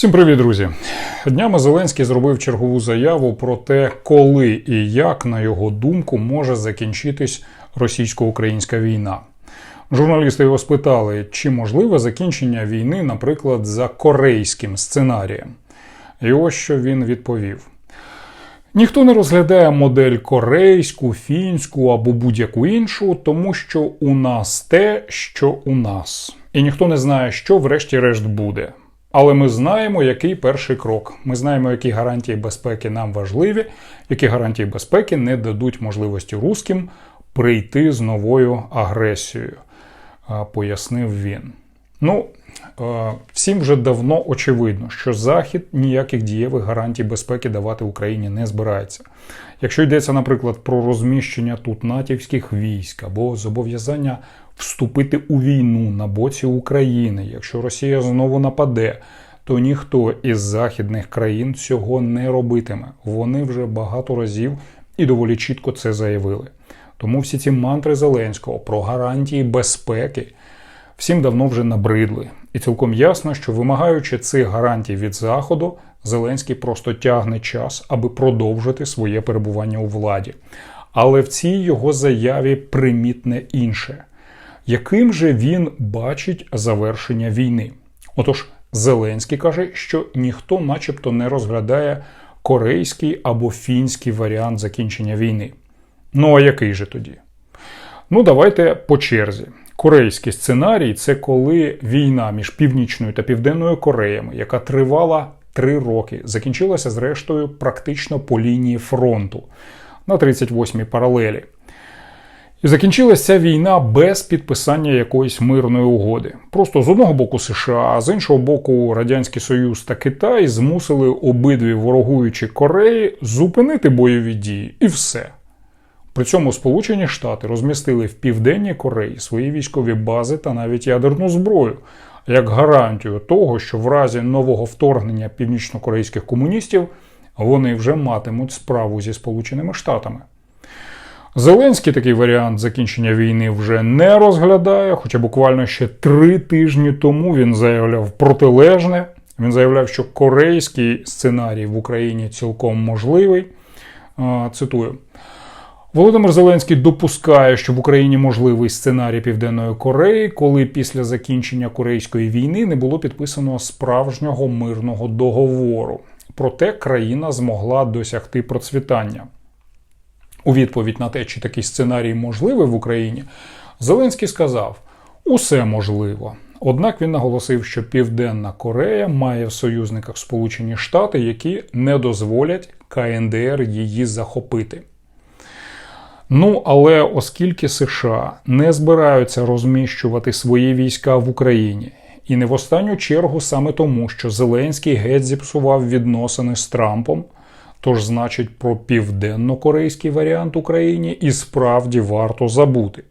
Всім привіт, друзі! Днями Зеленський зробив чергову заяву про те, коли і як, на його думку, може закінчитись російсько-українська війна. Журналісти його спитали, чи можливе закінчення війни, наприклад, за корейським сценарієм. І ось що він відповів: ніхто не розглядає модель корейську, фінську або будь-яку іншу, тому що у нас те, що у нас. І ніхто не знає, що врешті-решт буде. Але ми знаємо, який перший крок. Ми знаємо, які гарантії безпеки нам важливі, які гарантії безпеки не дадуть можливості русським прийти з новою агресією, пояснив він. Ну, всім вже давно очевидно, що Захід ніяких дієвих гарантій безпеки давати Україні не збирається. Якщо йдеться, наприклад, про розміщення тут натівських військ або зобов'язання вступити у війну на боці України, якщо Росія знову нападе, то ніхто із західних країн цього не робитиме. Вони вже багато разів і доволі чітко це заявили. Тому всі ці мантри Зеленського про гарантії безпеки всім давно вже набридли. І цілком ясно, що вимагаючи цих гарантій від Заходу, Зеленський просто тягне час, аби продовжити своє перебування у владі. Але в цій його заяві примітне інше яким же він бачить завершення війни. Отож, Зеленський каже, що ніхто, начебто, не розглядає корейський або фінський варіант закінчення війни. Ну а який же тоді? Ну, давайте по черзі. Корейський сценарій це коли війна між Північною та Південною Кореями, яка тривала три роки, закінчилася зрештою практично по лінії фронту на 38-й паралелі. І закінчилася ця війна без підписання якоїсь мирної угоди. Просто з одного боку США, а з іншого боку, Радянський Союз та Китай змусили обидві ворогуючі Кореї зупинити бойові дії і все. При цьому Сполучені Штати розмістили в Південній Кореї свої військові бази та навіть ядерну зброю як гарантію того, що в разі нового вторгнення північно-корейських комуністів вони вже матимуть справу зі Сполученими Штатами. Зеленський такий варіант закінчення війни вже не розглядає, хоча буквально ще три тижні тому він заявляв протилежне. Він заявляв, що корейський сценарій в Україні цілком можливий. Цитую. Володимир Зеленський допускає, що в Україні можливий сценарій Південної Кореї, коли після закінчення Корейської війни не було підписано справжнього мирного договору. Проте країна змогла досягти процвітання. У відповідь на те, чи такий сценарій можливий в Україні, Зеленський сказав: усе можливо. Однак він наголосив, що Південна Корея має в союзниках Сполучені Штати, які не дозволять КНДР її захопити. Ну, але оскільки США не збираються розміщувати свої війська в Україні, і не в останню чергу саме тому, що Зеленський геть зіпсував відносини з Трампом. Тож, значить, про південно-корейський варіант Україні і справді варто забути.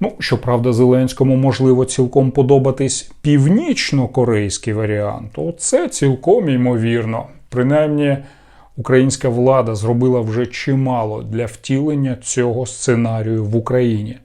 Ну, щоправда, Зеленському можливо цілком подобатись північно-корейський варіант. Оце цілком ймовірно. Принаймні, українська влада зробила вже чимало для втілення цього сценарію в Україні,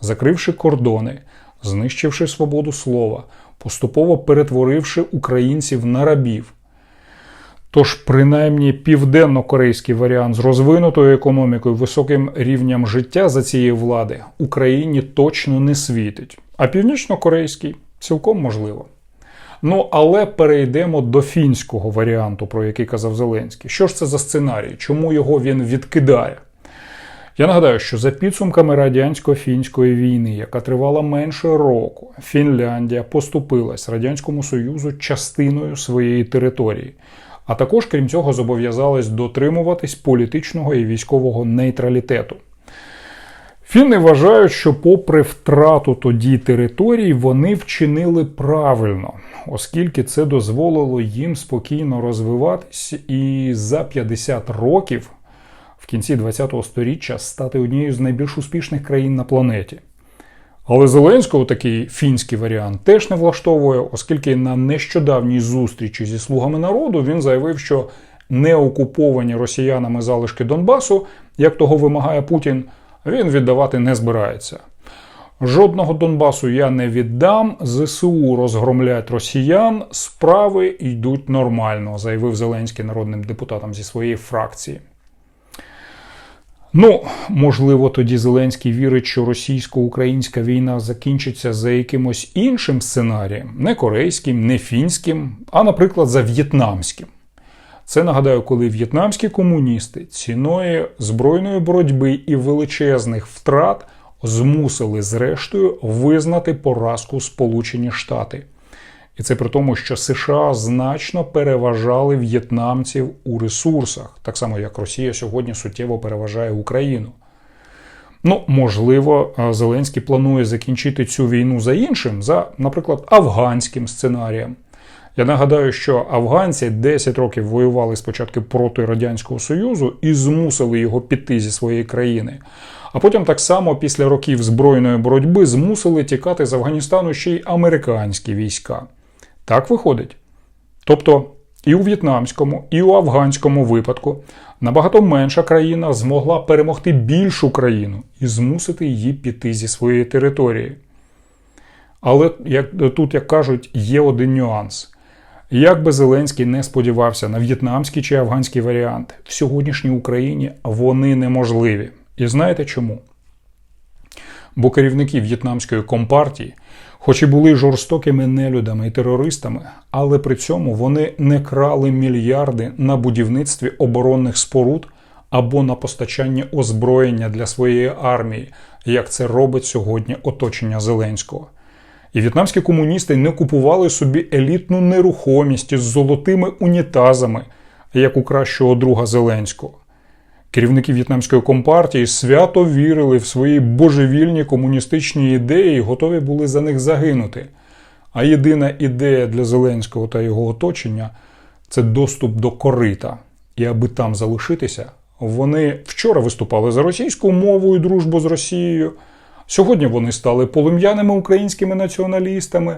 закривши кордони, знищивши свободу слова, поступово перетворивши українців на рабів. Тож, принаймні, південно-корейський варіант з розвинутою економікою, високим рівнем життя за цієї влади Україні точно не світить, а північно-корейський цілком можливо. Ну, але перейдемо до фінського варіанту, про який казав Зеленський. Що ж це за сценарій? Чому його він відкидає? Я нагадаю, що за підсумками радянсько-фінської війни, яка тривала менше року, Фінляндія поступилась Радянському Союзу частиною своєї території а також, крім цього, зобов'язались дотримуватись політичного і військового нейтралітету. Фіни вважають, що, попри втрату тоді територій, вони вчинили правильно, оскільки це дозволило їм спокійно розвиватись і за 50 років в кінці ХХ століття стати однією з найбільш успішних країн на планеті. Але Зеленського такий фінський варіант теж не влаштовує, оскільки на нещодавній зустрічі зі слугами народу він заявив, що неокуповані росіянами залишки Донбасу, як того вимагає Путін, він віддавати не збирається. Жодного Донбасу я не віддам. ЗСУ розгромлять росіян. Справи йдуть нормально, заявив Зеленський народним депутатам зі своєї фракції. Ну, можливо, тоді Зеленський вірить, що російсько-українська війна закінчиться за якимось іншим сценарієм, не корейським, не фінським, а, наприклад, за в'єтнамським. Це нагадаю, коли в'єтнамські комуністи ціною збройної боротьби і величезних втрат змусили зрештою визнати поразку Сполучені Штати. І це при тому, що США значно переважали в'єтнамців у ресурсах, так само як Росія сьогодні суттєво переважає Україну. Ну, можливо, Зеленський планує закінчити цю війну за іншим, за, наприклад, афганським сценарієм. Я нагадаю, що афганці 10 років воювали спочатку проти Радянського Союзу і змусили його піти зі своєї країни. А потім так само після років збройної боротьби змусили тікати з Афганістану ще й американські війська. Так виходить. Тобто і у в'єтнамському, і у афганському випадку набагато менша країна змогла перемогти більшу країну і змусити її піти зі своєї території. Але як тут, як кажуть, є один нюанс. Як би Зеленський не сподівався на в'єтнамський чи афганський варіант, в сьогоднішній Україні вони неможливі. І знаєте чому? Бо керівники в'єтнамської компартії, хоч і були жорстокими нелюдами і терористами, але при цьому вони не крали мільярди на будівництві оборонних споруд або на постачанні озброєння для своєї армії, як це робить сьогодні оточення Зеленського. І в'єтнамські комуністи не купували собі елітну нерухомість з золотими унітазами, як у кращого друга Зеленського. Керівники в'єтнамської компартії свято вірили в свої божевільні комуністичні ідеї і готові були за них загинути. А єдина ідея для Зеленського та його оточення це доступ до корита. І аби там залишитися, вони вчора виступали за російську мову і дружбу з Росією. Сьогодні вони стали полум'яними українськими націоналістами.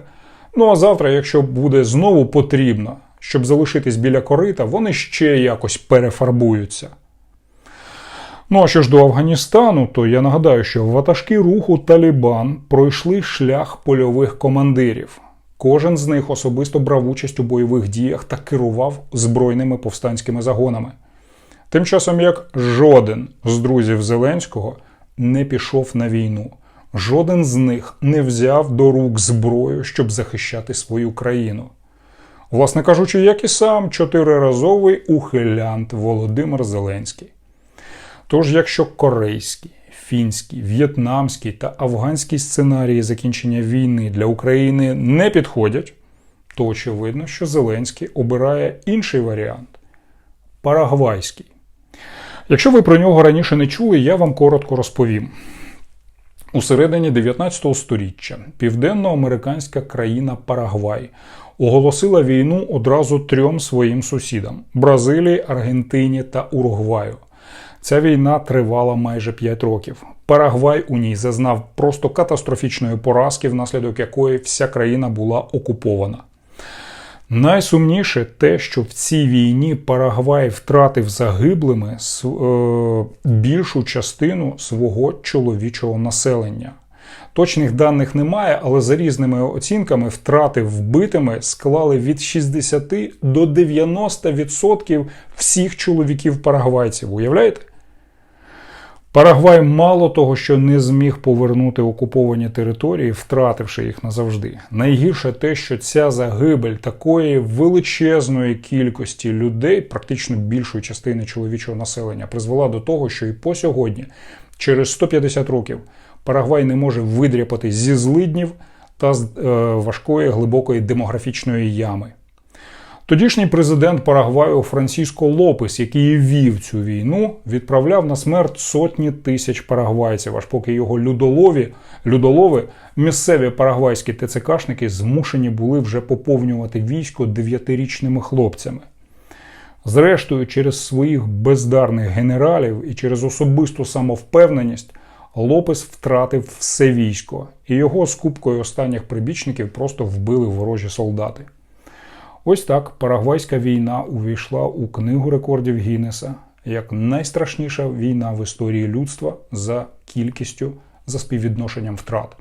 Ну а завтра, якщо буде знову потрібно, щоб залишитись біля корита, вони ще якось перефарбуються. Ну а що ж до Афганістану, то я нагадаю, що ватажки руху Талібан пройшли шлях польових командирів. Кожен з них особисто брав участь у бойових діях та керував збройними повстанськими загонами. Тим часом як жоден з друзів Зеленського не пішов на війну. Жоден з них не взяв до рук зброю, щоб захищати свою країну. Власне кажучи, як і сам чотириразовий ухилянт Володимир Зеленський. Тож, якщо корейський, фінський, в'єтнамський та афганський сценарії закінчення війни для України не підходять, то очевидно, що Зеленський обирає інший варіант парагвайський. Якщо ви про нього раніше не чули, я вам коротко розповім. У середині 19 століття південноамериканська країна Парагвай оголосила війну одразу трьом своїм сусідам Бразилії, Аргентині та Уругваю. Ця війна тривала майже 5 років. Парагвай у ній зазнав просто катастрофічної поразки, внаслідок якої вся країна була окупована. Найсумніше те, що в цій війні Парагвай втратив загиблими е, більшу частину свого чоловічого населення. Точних даних немає, але за різними оцінками втрати вбитими склали від 60 до 90% всіх чоловіків парагвайців. Уявляєте? Парагвай мало того, що не зміг повернути окуповані території, втративши їх назавжди. Найгірше те, що ця загибель такої величезної кількості людей, практично більшої частини чоловічого населення, призвела до того, що і по сьогодні, через 150 років, Парагвай не може видряпати зі злиднів та з е, важкої глибокої демографічної ями. Тодішній президент Парагваю Франциско Лопес, який вів цю війну, відправляв на смерть сотні тисяч парагвайців, аж поки його людолові, людолови, місцеві парагвайські ТЦКшники змушені були вже поповнювати військо дев'ятирічними хлопцями. Зрештою, через своїх бездарних генералів і через особисту самовпевненість Лопес втратив все військо, і його з купкою останніх прибічників просто вбили ворожі солдати. Ось так Парагвайська війна увійшла у книгу рекордів Гіннеса як найстрашніша війна в історії людства за кількістю за співвідношенням втрат.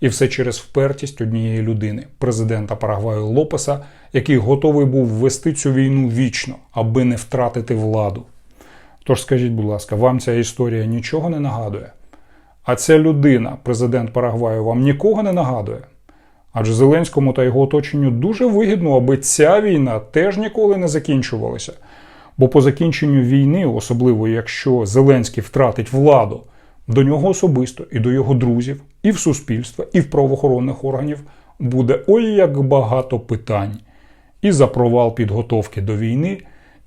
І все через впертість однієї людини, президента Парагваю Лопеса, який готовий був вести цю війну вічно, аби не втратити владу. Тож скажіть, будь ласка, вам ця історія нічого не нагадує? А ця людина, президент Парагваю, вам нікого не нагадує? Адже Зеленському та його оточенню дуже вигідно, аби ця війна теж ніколи не закінчувалася. Бо по закінченню війни, особливо якщо Зеленський втратить владу, до нього особисто і до його друзів, і в суспільства, і в правоохоронних органів буде ой як багато питань і за провал підготовки до війни,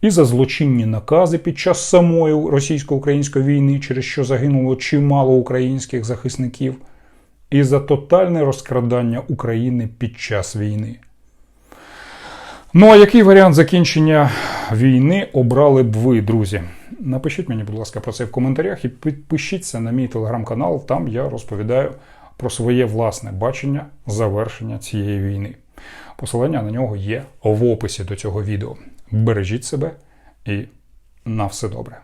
і за злочинні накази під час самої російсько-української війни, через що загинуло чимало українських захисників, і за тотальне розкрадання України під час війни. Ну а який варіант закінчення війни обрали б ви, друзі? Напишіть мені, будь ласка, про це в коментарях і підпишіться на мій телеграм-канал. Там я розповідаю про своє власне бачення завершення цієї війни. Посилання на нього є в описі до цього відео. Бережіть себе і на все добре.